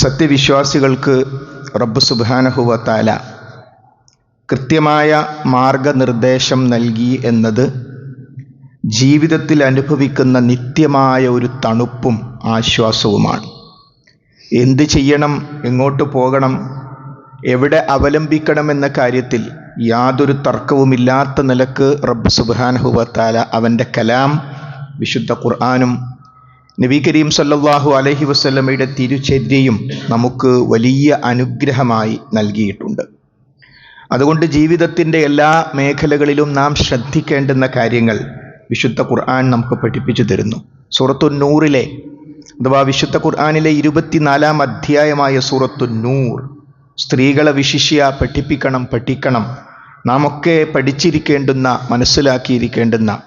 സത്യവിശ്വാസികൾക്ക് റബ്ബ് സുബാനഹുവത്താല കൃത്യമായ മാർഗനിർദ്ദേശം നൽകി എന്നത് ജീവിതത്തിൽ അനുഭവിക്കുന്ന നിത്യമായ ഒരു തണുപ്പും ആശ്വാസവുമാണ്. എന്ത് ചെയ്യണം എങ്ങോട്ട് പോകണം എവിടെ അവലംബിക്കണം എന്ന കാര്യത്തിൽ യാതൊരു തർക്കവുമില്ലാത്ത നിലയ്ക്ക് റബ്ബ് സുബാനഹുവത്താല അവന്റെ കലാം വിശുദ്ധ ഖുർആാനും നബി കരീം സല്ലാഹു അലഹി വസ്ലമയുടെ തിരുചര്യയും നമുക്ക് വലിയ അനുഗ്രഹമായി നൽകിയിട്ടുണ്ട്. അതുകൊണ്ട് ജീവിതത്തിന്റെ എല്ലാ മേഖലകളിലും നാം ശ്രദ്ധിക്കേണ്ടുന്ന കാര്യങ്ങൾ വിശുദ്ധ ഖുർആൻ നമുക്ക് പഠിപ്പിച്ചു തരുന്നു. സൂറത്തു നൂറിലെ അഥവാ വിശുദ്ധ ഖുർആാനിലെ ഇരുപത്തിനാലാം അധ്യായമായ സൂറത്തു നൂർ സ്ത്രീകളെ വിശിഷ്യ പഠിപ്പിക്കണം പഠിക്കണം നാം ഒക്കെ പഠിച്ചിരിക്കേണ്ടുന്ന മനസ്സിലാക്കിയിരിക്കേണ്ടുന്ന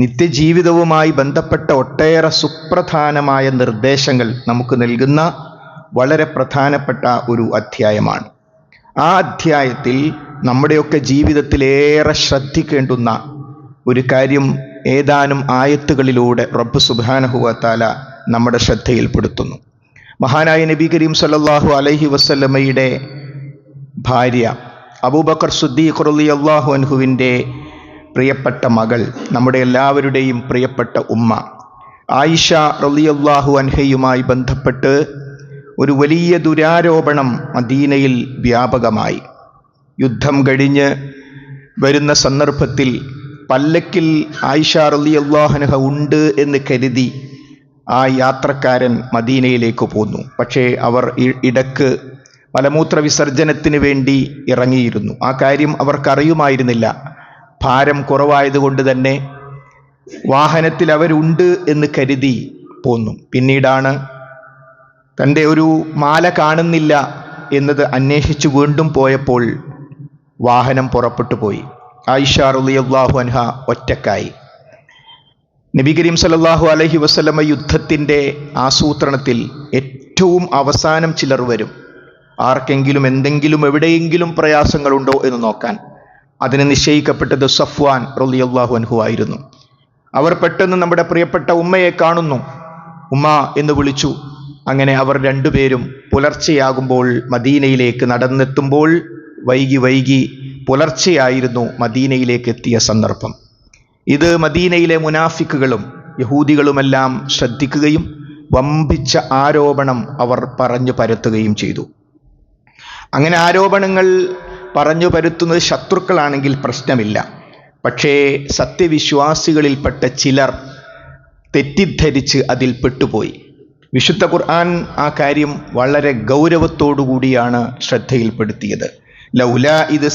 നിത്യജീവിതവുമായി ബന്ധപ്പെട്ട ഒട്ടേറെ സുപ്രധാനമായ നിർദ്ദേശങ്ങൾ നമുക്ക് നൽകുന്ന വളരെ പ്രധാനപ്പെട്ട ഒരു അധ്യായമാണ്. ആ അധ്യായത്തിൽ നമ്മുടെയൊക്കെ ജീവിതത്തിലേറെ ശ്രദ്ധിക്കേണ്ടുന്ന ഒരു കാര്യം ഏതാനും ആയത്തുകളിലൂടെ റബ്ബ് സുബാനഹുവത്താല നമ്മുടെ ശ്രദ്ധയിൽപ്പെടുത്തുന്നു. മഹാനായ നബി കരീം സല്ലാഹു അലൈഹി വസല്ലമയുടെ ഭാര്യ അബൂബക്കർ സുദ്ദീഖ് അള്ളാഹു അൻഹുവിന്റെ പ്രിയപ്പെട്ട മകൾ നമ്മുടെ എല്ലാവരുടെയും പ്രിയപ്പെട്ട ഉമ്മ. ആയിഷ റളിയല്ലാഹു അൻഹയുമായി ബന്ധപ്പെട്ട് ഒരു വലിയ ദുരാരോപണം മദീനയിൽ വ്യാപകമായി. യുദ്ധം കഴിഞ്ഞ് വരുന്ന സന്ദർഭത്തിൽ പല്ലക്കിൽ ആയിഷ റളിയല്ലാഹുഅൻഹ ഉണ്ട് എന്ന് കരുതി ആ യാത്രക്കാരൻ മദീനയിലേക്ക് പോന്നു. പക്ഷേ അവർ ഇടയ്ക്ക് മലമൂത്ര വിസർജനത്തിന് വേണ്ടി ഇറങ്ങിയിരുന്നു. ആ കാര്യം അവർക്കറിയുമായിരുന്നില്ല. ഭാരം കുറവായതുകൊണ്ട് തന്നെ വാഹനത്തിൽ അവരുണ്ട് എന്ന് കരുതി പോന്നു. പിന്നീടാണ് തന്റെ ഒരു മാല കാണുന്നില്ല എന്നത് അന്വേഷിച്ചു വീണ്ടും പോയപ്പോൾ വാഹനം പുറപ്പെട്ടു പോയി. ആയിഷ റളിയല്ലാഹു അൻഹ ഒറ്റക്കായി. നബി കരീം സലല്ലാഹു അലഹി വസ്ലമ യുദ്ധത്തിന്റെ ആസൂത്രണത്തിൽ ഏറ്റവും അവസാനം ചിലർ വരും. ആർക്കെങ്കിലും എന്തെങ്കിലും എവിടെയെങ്കിലും പ്രയാസങ്ങളുണ്ടോ എന്ന് നോക്കാൻ. അതിന് നിശ്ചയിക്കപ്പെട്ടത് സഫ്വാൻ റളിയല്ലാഹു അൻഹു ആയിരുന്നു. അവർ പെട്ടെന്ന് നമ്മുടെ പ്രിയപ്പെട്ട ഉമ്മയെ കാണുന്നു. ഉമ്മ എന്ന് വിളിച്ചു. അങ്ങനെ അവർ രണ്ടുപേരും പുലർച്ചെയാകുമ്പോൾ മദീനയിലേക്ക് നടന്നെത്തുമ്പോൾ വൈകി വൈകി പുലർച്ചെയായിരുന്നു മദീനയിലേക്ക് എത്തിയ സന്ദർഭം. ഇത് മദീനയിലെ മുനാഫിക്കുകളും യഹൂദികളുമെല്ലാം ശ്രദ്ധിക്കുകയും വമ്പിച്ച ആരോപണം അവർ പറഞ്ഞു പരത്തുകയും ചെയ്തു. അങ്ങനെ ആരോപണങ്ങൾ പറഞ്ഞു പരുത്തുന്നത് ശത്രുക്കളാണെങ്കിൽ പ്രശ്നമില്ല. പക്ഷേ സത്യവിശ്വാസികളിൽപ്പെട്ട ചിലർ തെറ്റിദ്ധരിച്ച് അതിൽ പെട്ടുപോയി. വിശുദ്ധ ഖുർആൻ ആ കാര്യം വളരെ ഗൗരവത്തോടു കൂടിയാണ് ശ്രദ്ധയിൽപ്പെടുത്തിയത്. ലൗല ഇത്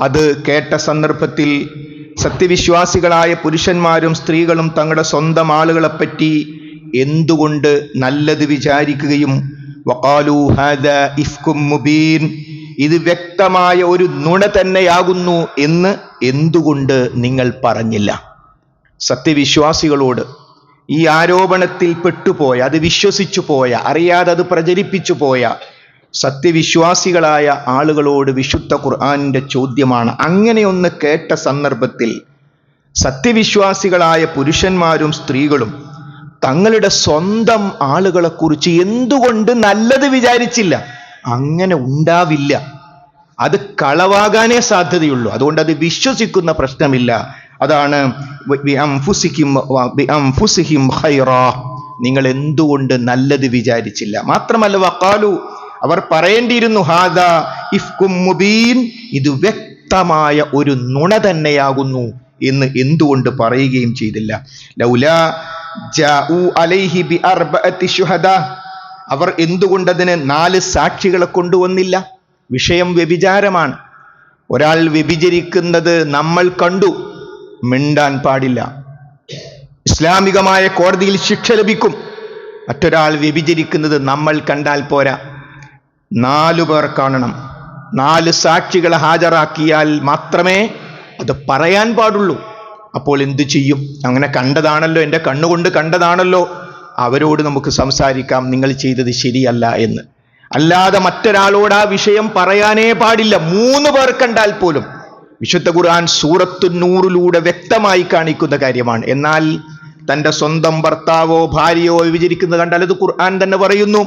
അത് കേട്ട സന്ദർഭത്തിൽ സത്യവിശ്വാസികളായ പുരുഷന്മാരും സ്ത്രീകളും തങ്ങളുടെ സ്വന്തം ആളുകളെപ്പറ്റി എന്തുകൊണ്ട് നല്ലത് വിചാരിക്കുകയും വഖാലു ഹാദാ ഇഫ്കും മുബീൻ ഇത് വ്യക്തമായ ഒരു നുണ തന്നെയാകുന്നു എന്ന് എന്തുകൊണ്ട് നിങ്ങൾ പറഞ്ഞില്ല? സത്യവിശ്വാസികളോട് ഈ ആരോപണത്തിൽ പെട്ടുപോയ അത് വിശ്വസിച്ചു പോയ അറിയാതെ അത് പ്രചരിപ്പിച്ചു പോയ സത്യവിശ്വാസികളായ ആളുകളോട് വിശുദ്ധ ഖുർആാനിന്റെ ചോദ്യമാണ്. അങ്ങനെയൊന്ന് കേട്ട സന്ദർഭത്തിൽ സത്യവിശ്വാസികളായ പുരുഷന്മാരും സ്ത്രീകളും തങ്ങളുടെ സ്വന്തം ആളുകളെ ആളുകളെക്കുറിച്ച് എന്തുകൊണ്ട് നല്ലത് വിചാരിച്ചില്ല? അങ്ങനെ ഉണ്ടാവില്ല. അത് കളവാകാനേ സാധ്യതയുള്ളൂ. അതുകൊണ്ട് അത് വിശ്വസിക്കുന്ന പ്രശ്നമില്ല. അതാണ്. നിങ്ങൾ എന്തുകൊണ്ട് നല്ലത് വിചാരിച്ചില്ല? മാത്രമല്ല വക്കാലു അവർ പറയേണ്ടിയിരുന്നു ഹാദാ ഇഫ്കും മുബീൻ ഇത് വ്യക്തമായ ഒരു നുണ തന്നെയാകുന്നു എന്ന് എന്തുകൊണ്ട് പറയുകയും ചെയ്തില്ല. ലൗലാ അവർ എന്തുകൊണ്ടതിന് നാല് സാക്ഷികളെ കൊണ്ടുവന്നില്ല? വിഷയം വ്യഭിചാരമാണ്. ഒരാൾ വ്യഭിചരിക്കുന്നത് നമ്മൾ കണ്ടു. മിണ്ടാൻ പാടില്ല. ഇസ്ലാമികമായ കോടതിയിൽ ശിക്ഷ ലഭിക്കും. മറ്റൊരാൾ വ്യഭിചരിക്കുന്നത് നമ്മൾ കണ്ടാൽ പോരാ. നാലു പേർ കാണണം. നാല് സാക്ഷികളെ ഹാജരാക്കിയാൽ മാത്രമേ അത് പറയാൻ പാടുള്ളൂ. അപ്പോൾ എന്തു ചെയ്യും? അങ്ങനെ കണ്ടതാണല്ലോ എന്റെ കണ്ണുകൊണ്ട് കണ്ടതാണല്ലോ. അവരോട് നമുക്ക് സംസാരിക്കാം നിങ്ങൾ ചെയ്തത് ശരിയല്ല എന്ന്. അല്ലാതെ മറ്റൊരാളോട് ആ വിഷയം പറയാനേ പാടില്ല. മൂന്ന് പേർ കണ്ടാൽ പോലും. വിശുദ്ധ ഖുർആൻ സൂറത്തു നൂറിലൂടെ വ്യക്തമായി കാണിക്കുന്ന കാര്യമാണ്. എന്നാൽ തന്റെ സ്വന്തം ഭർത്താവോ ഭാര്യയോ വിചരിക്കുന്നത് കണ്ടാൽ അത് ഖുർആൻ തന്നെ പറയുന്നു.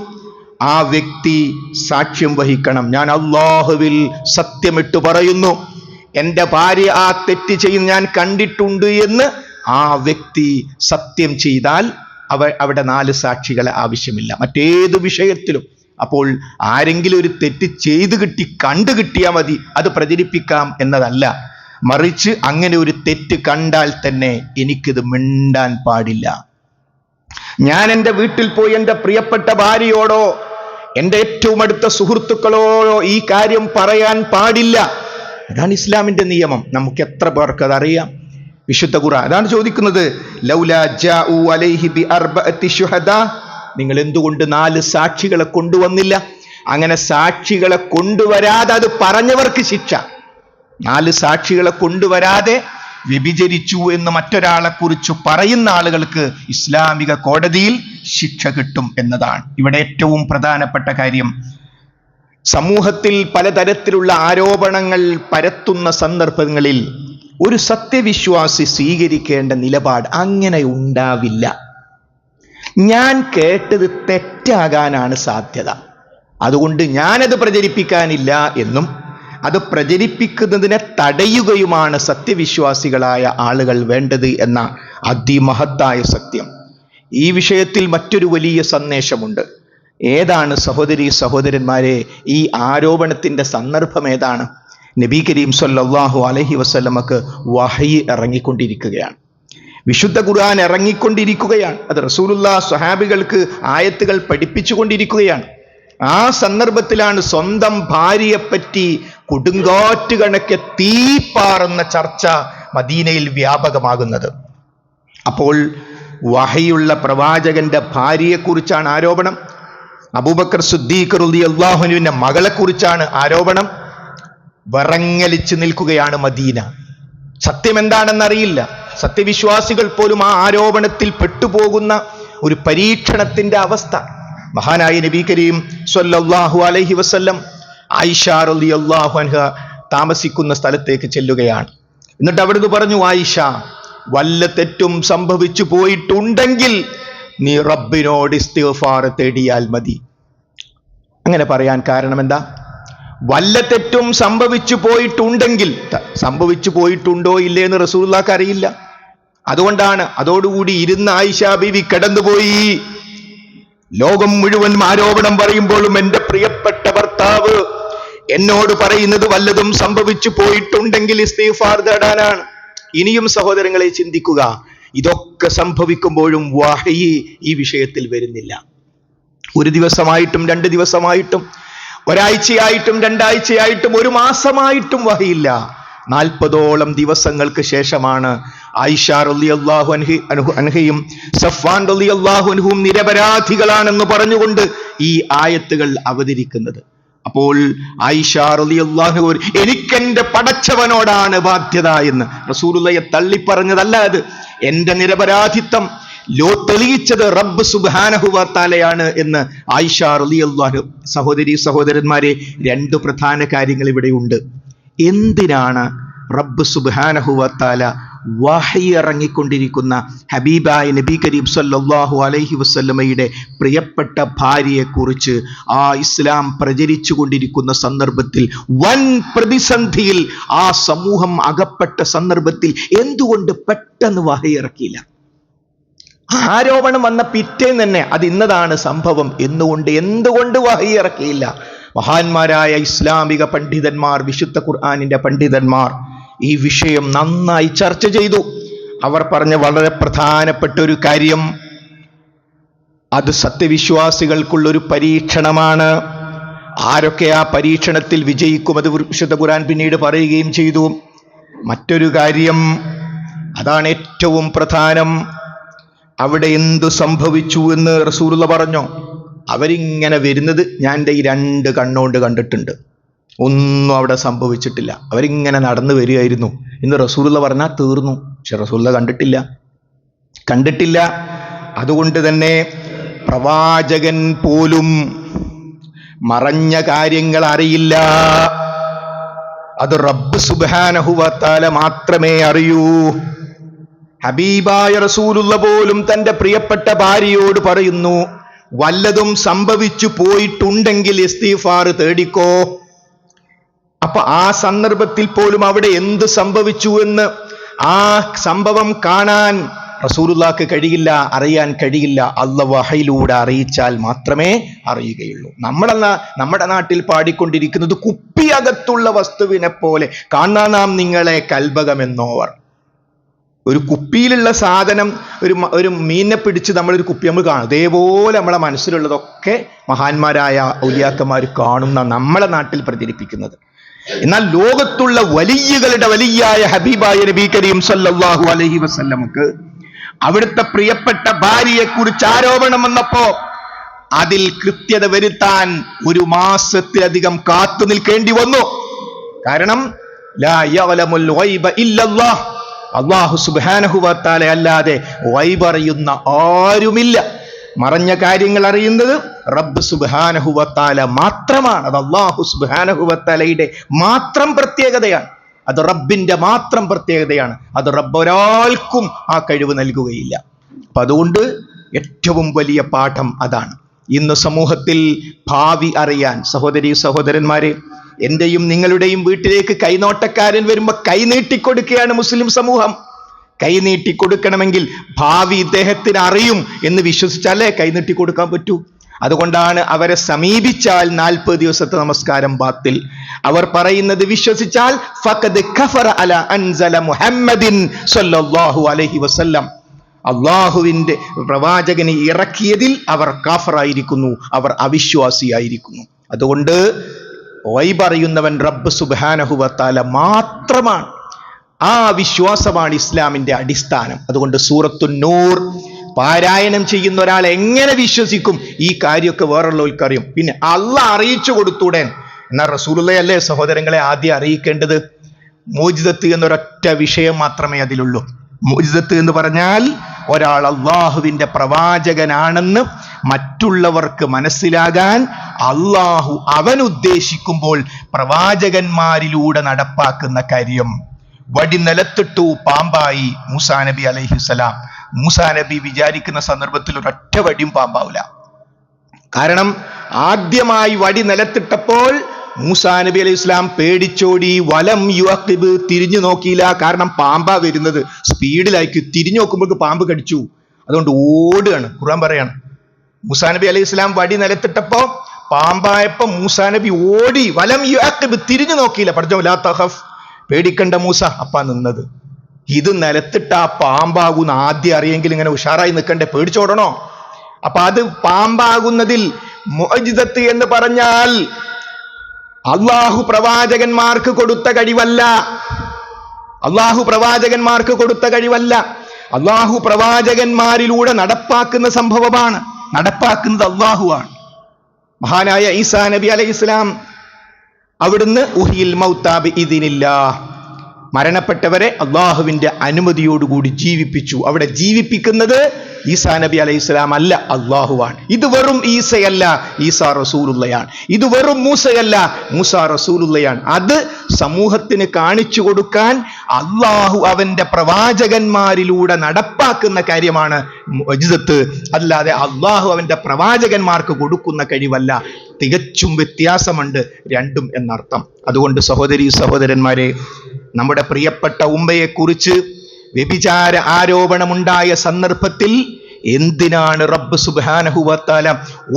ആ വ്യക്തി സാക്ഷ്യം വഹിക്കണം. ഞാൻ അള്ളാഹുവിൽ സത്യമിട്ട് പറയുന്നു. എന്റെ ഭാര്യ ആ തെറ്റ് ചെയ്യുന്ന ഞാൻ കണ്ടിട്ടുണ്ട് എന്ന് ആ വ്യക്തി സത്യം ചെയ്താൽ അവ അവിടെ നാല് സാക്ഷികളെ ആവശ്യമില്ല. മറ്റേത് വിഷയത്തിലും അപ്പോൾ ആരെങ്കിലും ഒരു തെറ്റ് ചെയ്തു കിട്ടി കണ്ടു കിട്ടിയാൽ മതി. അത് പ്രചരിപ്പിക്കാം എന്നതല്ല. മറിച്ച് അങ്ങനെ ഒരു തെറ്റ് കണ്ടാൽ തന്നെ എനിക്കിത് മിണ്ടാൻ പാടില്ല. ഞാൻ എന്റെ വീട്ടിൽ പോയി എന്റെ പ്രിയപ്പെട്ട ഭാര്യയോടോ എന്റെ ഏറ്റവും അടുത്ത സുഹൃത്തുക്കളോടോ ഈ കാര്യം പറയാൻ പാടില്ല. അതാണ് ഇസ്ലാമിന്റെ നിയമം. നമുക്ക് എത്ര പേർക്ക് അതറിയാം? വിശുദ്ധ ഖുർആൻ. അതാണ് ചോദിക്കുന്നത്. നിങ്ങൾ എന്തുകൊണ്ട് നാല് സാക്ഷികളെ കൊണ്ടുവന്നില്ല? അങ്ങനെ സാക്ഷികളെ കൊണ്ടുവരാതെ അത് പറഞ്ഞവർക്ക് ശിക്ഷ. നാല് സാക്ഷികളെ കൊണ്ടുവരാതെ വ്യഭിചരിച്ചു എന്ന് മറ്റൊരാളെ കുറിച്ച് പറയുന്ന ആളുകൾക്ക് ഇസ്ലാമിക കോടതിയിൽ ശിക്ഷ കിട്ടും എന്നതാണ്. ഇവിടെ ഏറ്റവും പ്രധാനപ്പെട്ട കാര്യം സമൂഹത്തിൽ പലതരത്തിലുള്ള ആരോപണങ്ങൾ പരത്തുന്ന സന്ദർഭങ്ങളിൽ ഒരു സത്യവിശ്വാസി സ്വീകരിക്കേണ്ട നിലപാട് അങ്ങനെ ഉണ്ടാവില്ല. ഞാൻ കേട്ടത് തെറ്റാകാനാണ് സാധ്യത. അതുകൊണ്ട് ഞാനത് പ്രചരിപ്പിക്കാനില്ല എന്നും അത് പ്രചരിപ്പിക്കുന്നതിനെ തടയുകയുമാണ് സത്യവിശ്വാസികളായ ആളുകൾ വേണ്ടത് എന്ന അതിമഹത്തായ സത്യം. ഈ വിഷയത്തിൽ മറ്റൊരു വലിയ സന്ദേശമുണ്ട്. ഏതാണ് സഹോദരി സഹോദരന്മാരെ ഈ ആരോപണത്തിന്റെ സന്ദർഭം ഏതാണ്? നബി കരീം സല്ലാഹു അലഹി വസല്ലമക്ക് വഹയി ഇറങ്ങിക്കൊണ്ടിരിക്കുകയാണ്. വിശുദ്ധ ഖുർആൻ ഇറങ്ങിക്കൊണ്ടിരിക്കുകയാണ്. അത് റസൂലുള്ള സ്വഹാബികൾക്ക് ആയത്തുകൾ പഠിപ്പിച്ചുകൊണ്ടിരിക്കുകയാണ്. ആ സന്ദർഭത്തിലാണ് സ്വന്തം ഭാര്യയെപ്പറ്റി കൊടുങ്കാറ്റ് കണക്കെ തീപ്പാറുന്ന ചർച്ച മദീനയിൽ വ്യാപകമാകുന്നത്. അപ്പോൾ വഹയുള്ള പ്രവാചകന്റെ ഭാര്യയെക്കുറിച്ചാണ് ആരോപണം. അബൂബക്കർ സുദ്ദീഖ് റുദി അള്ളാഹുനുവിന്റെ മകളെക്കുറിച്ചാണ് ആരോപണം. വിറങ്ങലിച്ച് നിൽക്കുകയാണ് മദീന. സത്യം എന്താണെന്നറിയില്ല. സത്യവിശ്വാസികൾ പോലും ആ ആരോപണത്തിൽ പെട്ടുപോകുന്ന ഒരു പരീക്ഷണത്തിന്റെ അവസ്ഥ. മഹാനായ നബി കരീം സ്വല്ലല്ലാഹു അലൈഹി വസല്ലം ആയിഷ റളിയല്ലാഹു അൻഹ താമസിക്കുന്ന സ്ഥലത്തേക്ക് ചെല്ലുകയാണ്. എന്നിട്ട് അവിടുന്ന് പറഞ്ഞു ആയിഷ വല്ല തെറ്റും സംഭവിച്ചു പോയിട്ടുണ്ടെങ്കിൽ നീ റബ്ബിനോട് ഇസ്തിഗ്ഫാർ തേടിയാൽ മതി. അങ്ങനെ പറയാൻ കാരണം എന്താ? വല്ല തെറ്റും സംഭവിച്ചു പോയിട്ടുണ്ടെങ്കിൽ സംഭവിച്ചു പോയിട്ടുണ്ടോ ഇല്ലേ എന്ന് റസൂല്ലാക്ക് അറിയില്ല. അതുകൊണ്ടാണ് അതോടുകൂടി ഇരുന്ന ആയിഷാ ബീവി കിടന്നുപോയി. ലോകം മുഴുവൻ ആരോപണം പറയുമ്പോഴും എന്റെ പ്രിയപ്പെട്ട ഭർത്താവ് എന്നോട് പറയുന്നത് വല്ലതും സംഭവിച്ചു പോയിട്ടുണ്ടെങ്കിൽ ഇസ്തീഫാർ തേടാനാണ്. ഇനിയും സഹോദരങ്ങളെ ചിന്തിക്കുക. ഇതൊക്കെ സംഭവിക്കുമ്പോഴും വാഹയി ഈ വിഷയത്തിൽ വരുന്നില്ല. ഒരു ദിവസമായിട്ടും രണ്ട് ദിവസമായിട്ടും ഒരാഴ്ചയായിട്ടും രണ്ടാഴ്ചയായിട്ടും ഒരു മാസമായിട്ടും വഹയില്ല. നാൽപ്പതോളം ദിവസങ്ങൾക്ക് ശേഷമാണ് ആയിഷ അൻഹി അനുഹു അൻഹയും സഫ്വാൻ റളിയല്ലാഹു അൻഹും നിരപരാധികളാണെന്ന് പറഞ്ഞുകൊണ്ട് ഈ ആയത്തുകൾ അവതരിക്കുന്നത്. അപ്പോൾ ആയിഷ റളിയല്ലാഹു അള്ളാഹു എനിക്കെന്റെ പടച്ചവനോടാണ് ബാധ്യത എന്ന് റസൂലുള്ളയെ തള്ളിപ്പറഞ്ഞതല്ല അത്. എന്റെ നിരപരാധിത്വം ലോ തെളിയിച്ചത് റബ്ബ് സുബാനഹുവാത്താലയാണ് എന്ന് ആയിഷ റളിയല്ലാഹു സഹോദരി സഹോദരന്മാരെ രണ്ട് പ്രധാന കാര്യങ്ങൾ ഇവിടെ ഉണ്ട്. എന്തിനാണ് റബ്ബ് സുബാനഹുവത്താല വഹി ഇറങ്ങിക്കൊണ്ടിരിക്കുന്ന ഹബീബായ നബി കരീം സല്ലാഹു അലൈഹി വസല്ലമയുടെ പ്രിയപ്പെട്ട ഭാര്യയെക്കുറിച്ച് ആ ഇസ്ലാം പ്രചരിച്ചു കൊണ്ടിരിക്കുന്ന സന്ദർഭത്തിൽ വൻ പ്രതിസന്ധിയിൽ ആ സമൂഹം അകപ്പെട്ട സന്ദർഭത്തിൽ എന്തുകൊണ്ട് പെട്ടെന്ന് വഹി ഇറക്കിയില്ല ആരോപണം വന്ന പിറ്റേന്ന് തന്നെ അത് ഇന്നതാണ് സംഭവം എന്നുകൊണ്ട് എന്തുകൊണ്ട് വഹി ഇറക്കിയില്ല? മഹാന്മാരായ ഇസ്ലാമിക പണ്ഡിതന്മാർ വിശുദ്ധ ഖുർആാനിന്റെ പണ്ഡിതന്മാർ ഈ വിഷയം നന്നായി ചർച്ച ചെയ്തു. അവർ പറഞ്ഞ വളരെ പ്രധാനപ്പെട്ട ഒരു കാര്യം. അത് സത്യവിശ്വാസികൾക്കുള്ളൊരു പരീക്ഷണമാണ്. ആരൊക്കെ ആ പരീക്ഷണത്തിൽ വിജയിക്കും അത് വിശുദ്ധ ഖുർആൻ പിന്നീട് പറയുകയും ചെയ്തു. മറ്റൊരു കാര്യം അതാണ് ഏറ്റവും പ്രധാനം. അവിടെ എന്തു സംഭവിച്ചു എന്ന് റസൂലുള്ള പറഞ്ഞോ? അവരിങ്ങനെ വരുന്നത് ഞാൻ എന്റെ ഈ രണ്ട് കണ്ണുകൊണ്ട് കണ്ടിട്ടുണ്ട്. ഒന്നും അവിടെ സംഭവിച്ചിട്ടില്ല. അവരിങ്ങനെ നടന്നു വരികയായിരുന്നു. ഇന്ന് റസൂലുള്ള പറഞ്ഞാൽ തീർന്നു. പക്ഷെ റസൂലുള്ള കണ്ടിട്ടില്ല. കണ്ടിട്ടില്ല. അതുകൊണ്ട് തന്നെ പ്രവാചകൻ പോലും മറഞ്ഞ കാര്യങ്ങൾ അറിയില്ല. അത് റബ്ബ് സുബാനഹുവത്താല മാത്രമേ അറിയൂ. ഹബീബായ റസൂലുള്ള പോലും തന്റെ പ്രിയപ്പെട്ട ഭാര്യയോട് പറയുന്നു വല്ലതും സംഭവിച്ചു പോയിട്ടുണ്ടെങ്കിൽ ഇസ്തീഫാർ തേടിക്കോ. അപ്പൊ ആ സന്ദർഭത്തിൽ പോലും അവിടെ എന്ത് സംഭവിച്ചു എന്ന് ആ സംഭവം കാണാൻ റസൂലുള്ളാക്ക് കഴിയില്ല അറിയാൻ കഴിയില്ല. അല്ല വഹയിലൂടെ അറിയിച്ചാൽ മാത്രമേ അറിയുകയുള്ളൂ. നമ്മളെന്ന നമ്മുടെ നാട്ടിൽ പാടിക്കൊണ്ടിരിക്കുന്നത് കുപ്പിയകത്തുള്ള വസ്തുവിനെ പോലെ. കാണാനാം നിങ്ങളെ കൽബകമെന്നോവർ ഒരു കുപ്പിയിലുള്ള സാധനം ഒരു ഒരു മീനിനെ പിടിച്ച് നമ്മളൊരു കുപ്പി നമ്മൾ കാണും. അതേപോലെ നമ്മളെ മനസ്സിലുള്ളതൊക്കെ മഹാന്മാരായ ഔലിയാക്കന്മാർ കാണുന്ന നമ്മളെ നാട്ടിൽ പ്രചരിപ്പിക്കുന്നത്. എന്നാൽ ലോകത്തുള്ള വലിയകളുടെ വലിയായ ഹബീബായ നബി കരീം സല്ലല്ലാഹു അലൈഹി വസല്ലമക്ക് അവിടുത്തെ പ്രിയപ്പെട്ട ഭാര്യയെക്കുറിച്ച് ആരോപണം വന്നപ്പോ അതിൽ കൃത്യത വരുത്താൻ ഒരു മാസത്തിലധികം കാത്തു നിൽക്കേണ്ടി വന്നു. കാരണം ലാ യഅലമുൽ ഗൈബ ഇല്ലല്ലാഹ്. അള്ളാഹു സുബ്ഹാനഹു വതആല അല്ലാതെ വൈബറിയുന്ന ആരുമില്ല. മറഞ്ഞ കാര്യങ്ങൾ അറിയുന്നത് റബ്ബ് സുബ്ഹാനഹു വതആല മാത്രമാണ്. അത് അള്ളാഹു സുബ്ഹാനഹു വതആലയുടെ മാത്രം പ്രത്യേകതയാണ്. അത് റബ്ബിന്റെ മാത്രം പ്രത്യേകതയാണ്. അത് റബ്ബ് ഒരാൾക്കും ആ കഴിവ് നൽകുകയില്ല. അപ്പൊ അതുകൊണ്ട് ഏറ്റവും വലിയ പാഠം അതാണ്. ഇന്ന് സമൂഹത്തിൽ ഭാവി അറിയാൻ സഹോദരി സഹോദരന്മാരെ എന്റെയും നിങ്ങളുടെയും വീട്ടിലേക്ക് കൈനോട്ടക്കാരൻ വരുമ്പോ കൈ നീട്ടിക്കൊടുക്കുകയാണ് മുസ്ലിം സമൂഹം. കൈ നീട്ടി കൊടുക്കണമെങ്കിൽ ഭാവി ഇദ്ദേഹത്തിന് അറിയും എന്ന് വിശ്വസിച്ചാലേ കൈനീട്ടി കൊടുക്കാൻ പറ്റൂ. അതുകൊണ്ടാണ് അവരെ സമീപിച്ചാൽ നാൽപ്പത് ദിവസത്തെ നമസ്കാരം ബാത്തിൽ. അവർ പറയുന്നത് വിശ്വസിച്ചാൽ ഫഖദ് കഫറ അല അൻസല മുഹമ്മദിൻ സല്ലല്ലാഹു അലൈഹി വസല്ലം. അള്ളാഹുവിന്റെ പ്രവാചകനെ ഇറക്കിയതിൽ അവർ കാഫറായിരിക്കുന്നു അവർ അവിശ്വാസിയായിരിക്കുന്നു. അതുകൊണ്ട് പറയുന്നവൻ റബ്ബ് സുബാനഹുവത്താല മാത്രമാണ്. ആ വിശ്വാസമാണ് ഇസ്ലാമിന്റെ അടിസ്ഥാനം. അതുകൊണ്ട് സൂറത്തു നൂർ പാരായണം ചെയ്യുന്ന ഒരാൾ എങ്ങനെ വിശ്വസിക്കും? ഈ കാര്യമൊക്കെ വേറുള്ളവർക്ക് അറിയും. പിന്നെ അല്ല അറിയിച്ചു കൊടുത്തൂടെ എന്നാൽ റസൂലുള്ളയല്ലേ സഹോദരങ്ങളെ ആദ്യം അറിയിക്കേണ്ടത്? മോചിതത്ത് എന്നൊരൊറ്റ വിഷയം മാത്രമേ അതിലുള്ളൂ. മോചിതത്ത് എന്ന് പറഞ്ഞാൽ ഒരാൾ അള്ളാഹുവിന്റെ പ്രവാചകനാണെന്ന് മറ്റുള്ളവർക്ക് മനസ്സിലാകാൻ അള്ളാഹു അവൻ ഉദ്ദേശിക്കുമ്പോൾ പ്രവാചകന്മാരിലൂടെ നടപ്പാക്കുന്ന കാര്യം. വടി നിലത്തിട്ടു പാമ്പായി മൂസാ നബി അലൈഹിസ്സലാം മൂസാ നബി വിചാരിക്കുന്ന സന്ദർഭത്തിൽ ഒരൊറ്റ വടിയും പാമ്പാവില്ല കാരണം ആദ്യമായി വടി നിലത്തിട്ടപ്പോൾ മൂസാ നബി അലൈഹി ഇസ്ലാം പേടിച്ചോടി വലം യുഅഖിബ് തിരിഞ്ഞു നോക്കിയില്ല. കാരണം പാമ്പാ വരുന്നത്. സ്പീഡിലായിക്കു തിരിഞ്ഞു നോക്കുമ്പോൾ പാമ്പ് കടിച്ചു. അതുകൊണ്ട് ഓടുകയാണ്. ഖുർആൻ പറയാണ്. മൂസാ നബി അലൈഹി ഇസ്ലാം വടി നിലത്തിട്ടപ്പോ പാമ്പായപ്പോ മൂസാ നബി ഓടി വലം യുഅഖിബ് തിരിഞ്ഞു നോക്കിയില്ല. പഠിച്ചോ ലാ തഖഫ്. പേടിക്കണ്ട മൂസ. അപ്പ നിന്നത്. ഇത് നിലത്തിട്ട് ആ പാമ്പാകുന്ന ആദ്യം അറിയെങ്കിൽ ഇങ്ങനെ ഉഷാറായി നിൽക്കണ്ടേ? പേടിച്ചോടണോ? അപ്പൊ അത് പാമ്പാകുന്നതിൽ മുഅജിദത്ത് എന്ന് പറഞ്ഞാൽ അള്ളാഹു പ്രവാചകന്മാർക്ക് കൊടുത്ത കഴിവല്ല. അള്ളാഹു പ്രവാചകന്മാർക്ക് കൊടുത്ത കഴിവല്ല. അള്ളാഹു പ്രവാചകന്മാരിലൂടെ നടപ്പാക്കുന്ന സംഭവമാണ്. നടപ്പാക്കുന്നത് അള്ളാഹുവാണ്. മഹാനായ ഈസാ നബി അലൈഹി ഇസ്ലാം അവിടുന്ന് ഉഹിയിൽ മൗത്താബ് ഇതിനില്ല മരണപ്പെട്ടവരെ അള്ളാഹുവിന്റെ അനുമതിയോടുകൂടി ജീവിപ്പിച്ചു. അവിടെ ജീവിപ്പിക്കുന്നത് ഈസാ നബി അലൈഹി സ്വലാം അല്ല അള്ളാഹുവാണ്. ഇത് വെറും ഈസയല്ല ഈസാ റസൂലുള്ളയാണ്. ഇത് വെറും മൂസയല്ല മൂസ റസൂലുള്ളയാണ്. അത് സമൂഹത്തിന് കാണിച്ചു കൊടുക്കാൻ അള്ളാഹു അവന്റെ പ്രവാചകന്മാരിലൂടെ നടപ്പാക്കുന്ന കാര്യമാണ് മജിദത്ത് അല്ലാതെ അള്ളാഹു അവന്റെ പ്രവാചകന്മാർക്ക് കൊടുക്കുന്ന കഴിവല്ല. തികച്ചും വ്യത്യാസമുണ്ട് രണ്ടും എന്നർത്ഥം. അതുകൊണ്ട് സഹോദരി സഹോദരന്മാരെ നമ്മുടെ പ്രിയപ്പെട്ട ഉമ്മയെക്കുറിച്ച് വ്യഭിചാര ആരോപണമുണ്ടായ സന്ദർഭത്തിൽ എന്തിനാണ് റബ്ബ് സുബാനഹുവത്താല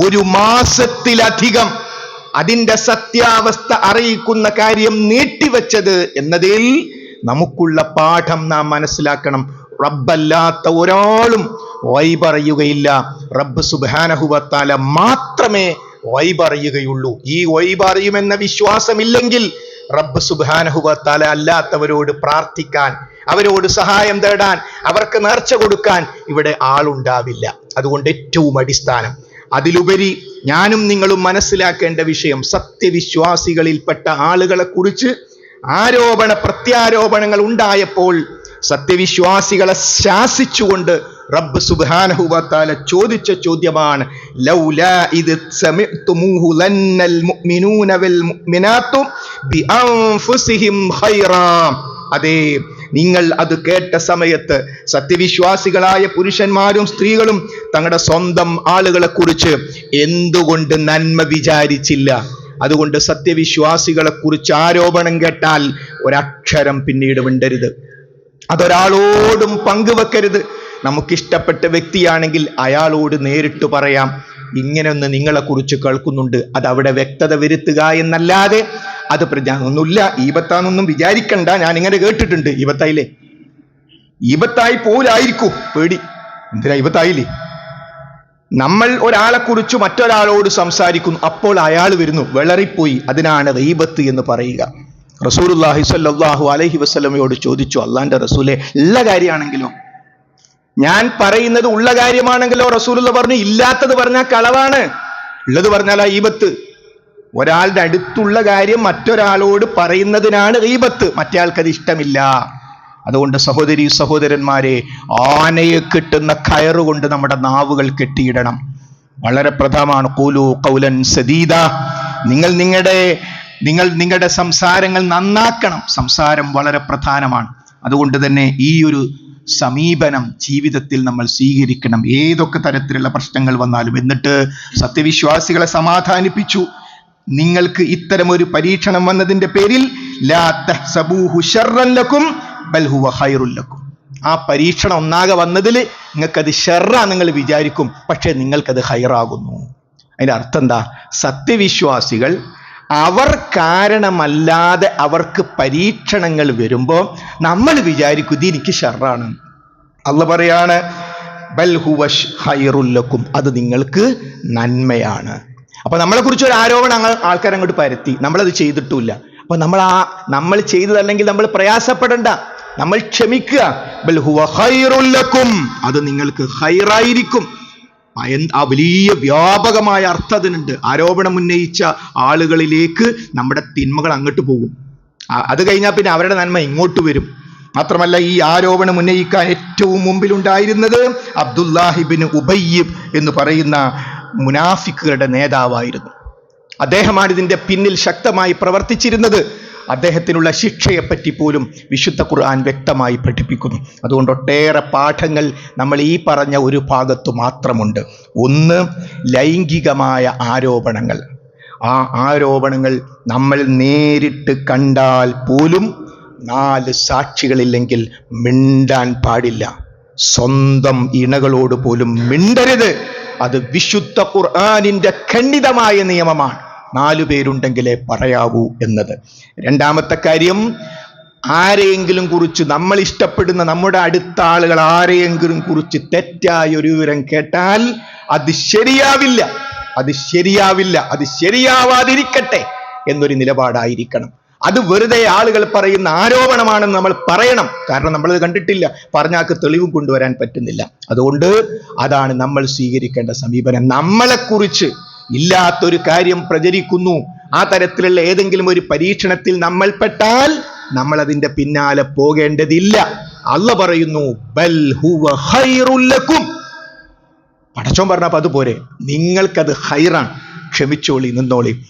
ഒരു മാസത്തിലധികം അതിന്റെ സത്യാവസ്ഥ അറിയിക്കുന്ന കാര്യം നീട്ടിവെച്ചത് എന്നതിൽ നമുക്കുള്ള പാഠം നാം മനസ്സിലാക്കണം. റബ്ബല്ലാത്ത ഒരാളും വൈ പറയുകയില്ല. റബ്ബ് സുബാനഹുവത്താല മാത്രമേ വൈ പറയുകയുള്ളൂ. ഈ വൈ പറയുമെന്ന വിശ്വാസമില്ലെങ്കിൽ റബ്ബ് സുബാനഹുവത്താല അല്ലാത്തവരോട് പ്രാർത്ഥിക്കാൻ അവരോട് സഹായം തേടാൻ അവർക്ക് നേർച്ച കൊടുക്കാൻ ഇവിടെ ആളുണ്ടാവില്ല. അതുകൊണ്ട് ഏറ്റവും അടിസ്ഥാനം. അതിലുപരി ഞാനും നിങ്ങളും മനസ്സിലാക്കേണ്ട വിഷയം സത്യവിശ്വാസികളിൽപ്പെട്ട ആളുകളെ കുറിച്ച് ആരോപണ പ്രത്യാരോപണങ്ങൾ ഉണ്ടായപ്പോൾ സത്യവിശ്വാസികളെ ശാസിച്ചുകൊണ്ട് റബ്ബ് സുബാനഹുബത്താല ചോദിച്ച ചോദ്യമാണ് ലൗലാ ഇത് ലന്നൽ മുഅ്മിനൂന അതെ നിങ്ങൾ അത് കേട്ട സമയത്ത് സത്യവിശ്വാസികളായ പുരുഷന്മാരും സ്ത്രീകളും തങ്ങളുടെ സ്വന്തം ആളുകളെ കുറിച്ച് എന്തുകൊണ്ട് നന്മ വിചാരിച്ചില്ല? അതുകൊണ്ട് സത്യവിശ്വാസികളെ കുറിച്ച് ആരോപണം കേട്ടാൽ ഒരക്ഷരം പിന്നീട് മിണ്ടരുത്. അതൊരാളോടും പങ്കുവെക്കരുത്. നമുക്കിഷ്ടപ്പെട്ട വ്യക്തിയാണെങ്കിൽ അയാളോട് നേരിട്ട് പറയാം. ഇങ്ങനെയൊന്ന് നിങ്ങളെ കുറിച്ച് കേൾക്കുന്നുണ്ട്. അത് അവിടെ വ്യക്തത വരുത്തുക എന്നല്ലാതെ അത് ഒന്നുമില്ല ഈപത്താന്നൊന്നും വിചാരിക്കണ്ട. ഞാൻ ഇങ്ങനെ കേട്ടിട്ടുണ്ട്. ഈപത്തായില്ലേ? ഈപത്തായി പോലായിരിക്കും. പേടി. എന്തിനാ ഈപത്തായില്ലേ? നമ്മൾ ഒരാളെ കുറിച്ച് മറ്റൊരാളോട് സംസാരിക്കുന്നു. അപ്പോൾ അയാൾ വരുന്നു. വിളറിപ്പോയി. അതിനാണ് റീബത്ത് എന്ന് പറയുക. റസൂലുല്ലാഹി സല്ലാഹു അലഹി വസ്ലമയോട് ചോദിച്ചു അള്ളാന്റെ റസൂലെ ഉള്ള കാര്യമാണെങ്കിലോ? ഞാൻ പറയുന്നത് ഉള്ള കാര്യമാണെങ്കിലോ? റസൂലുള്ള പറഞ്ഞു ഇല്ലാത്തത് പറഞ്ഞാൽ കളവാണ്. ഉള്ളത് പറഞ്ഞാൽ ആ ഈബത്ത്. ഒരാളുടെ അടുത്തുള്ള കാര്യം മറ്റൊരാളോട് പറയുന്നതിനാണ് ഈബത്ത്. മറ്റേ ആൾക്കത് ഇഷ്ടമില്ല. അതുകൊണ്ട് സഹോദരി സഹോദരന്മാരെ ആനയെ കിട്ടുന്ന കയറുകൊണ്ട് നമ്മുടെ നാവുകൾ കെട്ടിയിടണം. വളരെ പ്രധാനമാണ് കൂലു കൗലൻ സദീദ. നിങ്ങൾ നിങ്ങളുടെ നിങ്ങൾ നിങ്ങളുടെ സംസാരങ്ങൾ നന്നാക്കണം. സംസാരം വളരെ പ്രധാനമാണ്. അതുകൊണ്ട് തന്നെ ഈ ഒരു സമീപനം ജീവിതത്തിൽ നമ്മൾ സ്വീകരിക്കണം. ഏതൊക്കെ തരത്തിലുള്ള പ്രശ്നങ്ങൾ വന്നാലും. എന്നിട്ട് സത്യവിശ്വാസികളെ സമാധാനിപ്പിച്ചു. നിങ്ങൾക്ക് ഇത്തരം ഒരു പരീക്ഷണം വന്നതിന്റെ പേരിൽ ലക്കും ആ പരീക്ഷണം ഒന്നാകെ വന്നതിൽ നിങ്ങൾക്കത് ഷെറ നിങ്ങൾ വിചാരിക്കും. പക്ഷേ നിങ്ങൾക്കത് ഹൈറാകുന്നു അതിന്റെ അർത്ഥം എന്താ? സത്യവിശ്വാസികൾ അവർ കാരണമല്ലാതെ അവർക്ക് പരീക്ഷണങ്ങൾ വരുമ്പോൾ നമ്മൾ വിചാരിക്കും ഇത് എനിക്ക് ഷെറാണ് അല്ല പറയാണ് ബൽ ഹുവ ഹൈറുല്ലക്കും അത് നിങ്ങൾക്ക് നന്മയാണ്. അപ്പൊ നമ്മളെ കുറിച്ച് ഒരു ആരോപണം ആൾക്കാർ അങ്ങോട്ട് പരത്തി. നമ്മളത് ചെയ്തിട്ടില്ല അപ്പൊ നമ്മൾ ആ നമ്മൾ ചെയ്തതല്ലെങ്കിൽ നമ്മൾ പ്രയാസപ്പെടണ്ട. നമ്മൾ ക്ഷമിക്കുക. ബൽ ഹുവ ഖൈറുല്ലക്കും അത് നിങ്ങൾക്ക് ഹൈറായിരിക്കും ആ വലിയ വ്യാപകമായ അർത്ഥം അതിനുണ്ട് ആരോപണം ഉന്നയിച്ച ആളുകളിലേക്ക് നമ്മുടെ തിന്മകൾ അങ്ങോട്ട് പോകും. അത് കഴിഞ്ഞാൽ പിന്നെ അവരുടെ നന്മ ഇങ്ങോട്ട് വരും. മാത്രമല്ല ഈ ആരോപണം ഉന്നയിക്കാൻ ഏറ്റവും മുമ്പിലുണ്ടായിരുന്നത് അബ്ദുല്ലാഹിബിൻ ഉബയ്യബ് എന്ന് പറയുന്ന മുനാഫിക്കുകളുടെ നേതാവായിരുന്നു. അദ്ദേഹമാണ് ഇതിന്റെ പിന്നിൽ ശക്തമായി പ്രവർത്തിച്ചിരുന്നത്. അദ്ദേഹത്തിനുള്ള ശിക്ഷയെപ്പറ്റി പോലും വിശുദ്ധ ഖുർആൻ വ്യക്തമായി പഠിപ്പിക്കുന്നു. അതുകൊണ്ട് ഒട്ടേറെ പാഠങ്ങൾ നമ്മൾ ഈ പറഞ്ഞ ഒരു ഭാഗത്ത് മാത്രമുണ്ട്. ഒന്ന് ലൈംഗികമായ ആരോപണങ്ങൾ. ആ ആരോപണങ്ങൾ നമ്മൾ നേരിട്ട് കണ്ടാൽ പോലും നാല് സാക്ഷികളില്ലെങ്കിൽ മിണ്ടാൻ പാടില്ല. സ്വന്തം ഇണകളോട് പോലും മിണ്ടരുത്. അത് വിശുദ്ധ ഖുർആാനിന്റെ ഖണ്ഡിതമായ നിയമമാണ്. നാലു പേരുണ്ടെങ്കിലേ പറയാവൂ എന്നത്. രണ്ടാമത്തെ കാര്യം ആരെയെങ്കിലും കുറിച്ച് നമ്മൾ ഇഷ്ടപ്പെടുന്ന നമ്മുടെ അടുത്ത ആളുകൾ ആരെയെങ്കിലും കുറിച്ച് തെറ്റായ ഒരു വിവരം കേട്ടാൽ അത് ശരിയാവില്ല. അത് ശരിയാവില്ല. അത് ശരിയാവാതിരിക്കട്ടെ എന്നൊരു നിലപാടായിരിക്കണം. അത് വെറുതെ ആളുകൾ പറയുന്ന ആരോപണമാണെന്ന് നമ്മൾ പറയണം. കാരണം നമ്മളത് കണ്ടിട്ടില്ല. പറഞ്ഞാക്ക് തെളിവും കൊണ്ടുവരാൻ പറ്റുന്നില്ല. അതുകൊണ്ട് അതാണ് നമ്മൾ സ്വീകരിക്കേണ്ട സമീപനം. നമ്മളെക്കുറിച്ച് ഇല്ലാത്തൊരു കാര്യം പ്രചരിക്കുന്നു. ആ തരത്തിലുള്ള ഏതെങ്കിലും ഒരു പരീക്ഷണത്തിൽ നമ്മൾ പെട്ടാൽ നമ്മൾ അതിന്റെ പിന്നാലെ പോകേണ്ടതില്ല. അല്ല പറയുന്നു ബൽ ഹുവ ഖൈറുൽ ലക്കും. പടച്ചോൻ പറഞ്ഞപ്പോ അതുപോലെ നിങ്ങൾക്കത് ഹൈറാണ് ക്ഷമിച്ചോളി നിന്നോളി.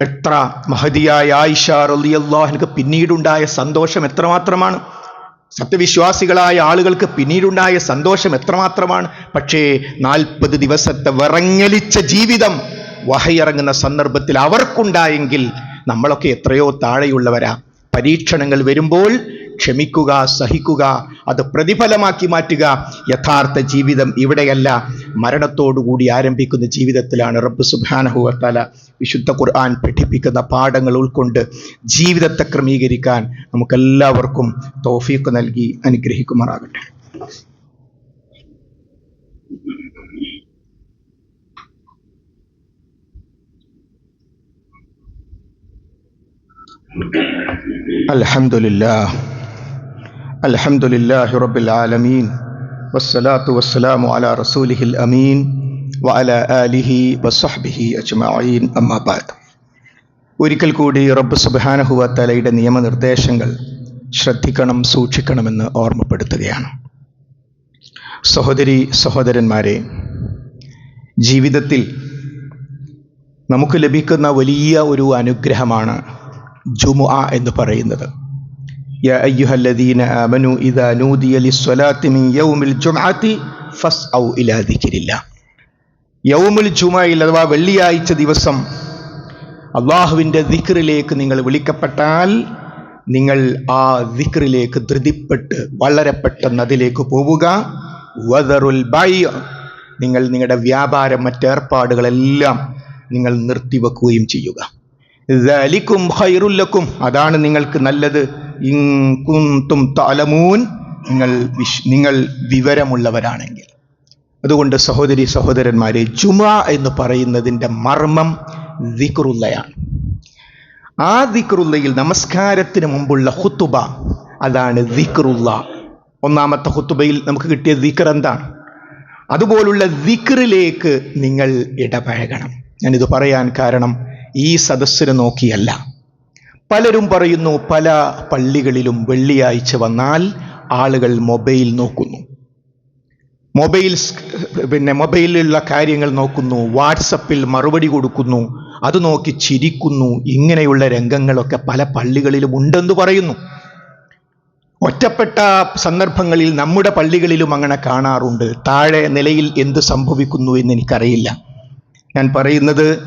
എത്ര മഹതിയായ ആയിഷ റളിയല്ലാഹുവിനക്ക് പിന്നീടുണ്ടായ സന്തോഷം എത്രമാത്രമാണ്? സത്യവിശ്വാസികളായ ആളുകൾക്ക് പിന്നീടുണ്ടായ സന്തോഷം എത്രമാത്രമാണ്? പക്ഷേ നാൽപ്പത് ദിവസത്തെ വിറങ്ങലിച്ച ജീവിതം വഹയിറങ്ങുന്ന സന്ദർഭത്തിൽ അവർക്കുണ്ടായെങ്കിൽ നമ്മളൊക്കെ എത്രയോ താഴെയുള്ളവരാ. പരീക്ഷണങ്ങൾ വരുമ്പോൾ ക്ഷമിക്കുക സഹിക്കുക അത് പ്രതിഫലമാക്കി മാറ്റുക യഥാർത്ഥ ജീവിതം ഇവിടെയല്ല മരണത്തോടുകൂടി ആരംഭിക്കുന്ന ജീവിതത്തിലാണ് റബ്ബ് സുബാനഹുവത്താല വിശുദ്ധ ഖുർആൻ പഠിപ്പിക്കുന്ന പാഠങ്ങൾ ഉൾക്കൊണ്ട് ജീവിതത്തെ ക്രമീകരിക്കാൻ നമുക്കെല്ലാവർക്കും തോഫീക്ക് നൽകി അനുഗ്രഹിക്കുമാറാകട്ടെ الحمد لله الحمد لله رب العالمين والصلاة والسلام على رسوله الأمين وعلى آله وصحبه أجمعين أما بعد ഒരിക്കൽ കൂടി റബ്ബ് സുബാനഹുവത്തലയുടെ നിയമനിർദ്ദേശങ്ങൾ ശ്രദ്ധിക്കണം സൂക്ഷിക്കണമെന്ന് ഓർമ്മപ്പെടുത്തുകയാണ് സഹോദരി സഹോദരന്മാരെ ജീവിതത്തിൽ നമുക്ക് ലഭിക്കുന്ന വലിയ ഒരു അനുഗ്രഹമാണ് ജുമുഅ എന്ന് പറയുന്നത് يا أيها الذين آمنوا إذا نودي للصلاة من يوم الجمعة فاسعوا إلى ذكر الله യൗമുൽ ജുമയിൽ അഥവാ വെള്ളിയാഴ്ച ദിവസം അള്ളാഹുവിൻ്റെ ദിക്റിലേക്ക് നിങ്ങൾ വിളിക്കപ്പെട്ടാൽ നിങ്ങൾ ആ ദിക്റിലേക്ക് ധൃതിപ്പെട്ട് വളരെ പെട്ടെന്ന് അതിലേക്ക് പോവുക വദറുൽ ബൈ നിങ്ങൾ നിങ്ങളുടെ വ്യാപാരം മറ്റേർപ്പാടുകളെല്ലാം നിങ്ങൾ നിർത്തിവെക്കുകയും ചെയ്യുക ദലിക്കും ഖൈറുല്ലക്കും അതാണ് നിങ്ങൾക്ക് നല്ലത് ഇൻ കുന്തും തലമൂൻ നിങ്ങൾ വിശ് നിങ്ങൾ വിവരമുള്ളവരാണെങ്കിൽ. അതുകൊണ്ട് സഹോദരി സഹോദരന്മാരെ ജുമ എന്ന് പറയുന്നതിന്റെ മർമ്മം ദിക്റുല്ലയാണ് ആ ദിക്റുല്ലയിൽ നമസ്കാരത്തിന് മുമ്പുള്ള ഹുത്തുബ അതാണ് ദിക്റുല്ല ഒന്നാമത്തെ ഹുത്തുബയിൽ നമുക്ക് കിട്ടിയ ദിക്ർ എന്താണ്? അതുപോലുള്ള ദിക്റിലേക്ക് നിങ്ങൾ ഇടപഴകണം. ഞാനിത് പറയാൻ കാരണം ഈ സദസ്സിനെ നോക്കിയല്ല. പലരും പറയുന്നു പല പള്ളികളിലും വെള്ളിയാഴ്ച വന്നാൽ ആളുകൾ മൊബൈൽ നോക്കുന്നു. മൊബൈൽ പിന്നെ മൊബൈലിലുള്ള കാര്യങ്ങൾ നോക്കുന്നു വാട്സപ്പിൽ മറുപടി കൊടുക്കുന്നു അത് നോക്കി ചിരിക്കുന്നു ഇങ്ങനെയുള്ള രംഗങ്ങളൊക്കെ പല പള്ളികളിലും ഉണ്ടെന്ന് പറയുന്നു. ഒറ്റപ്പെട്ട സന്ദർഭങ്ങളിൽ നമ്മുടെ പള്ളികളിലും അങ്ങനെ കാണാറുണ്ട്. താഴെ നിലയിൽ എന്ത് സംഭവിക്കുന്നു എന്ന് എനിക്കറിയില്ല. ഞാൻ പറയുന്നത്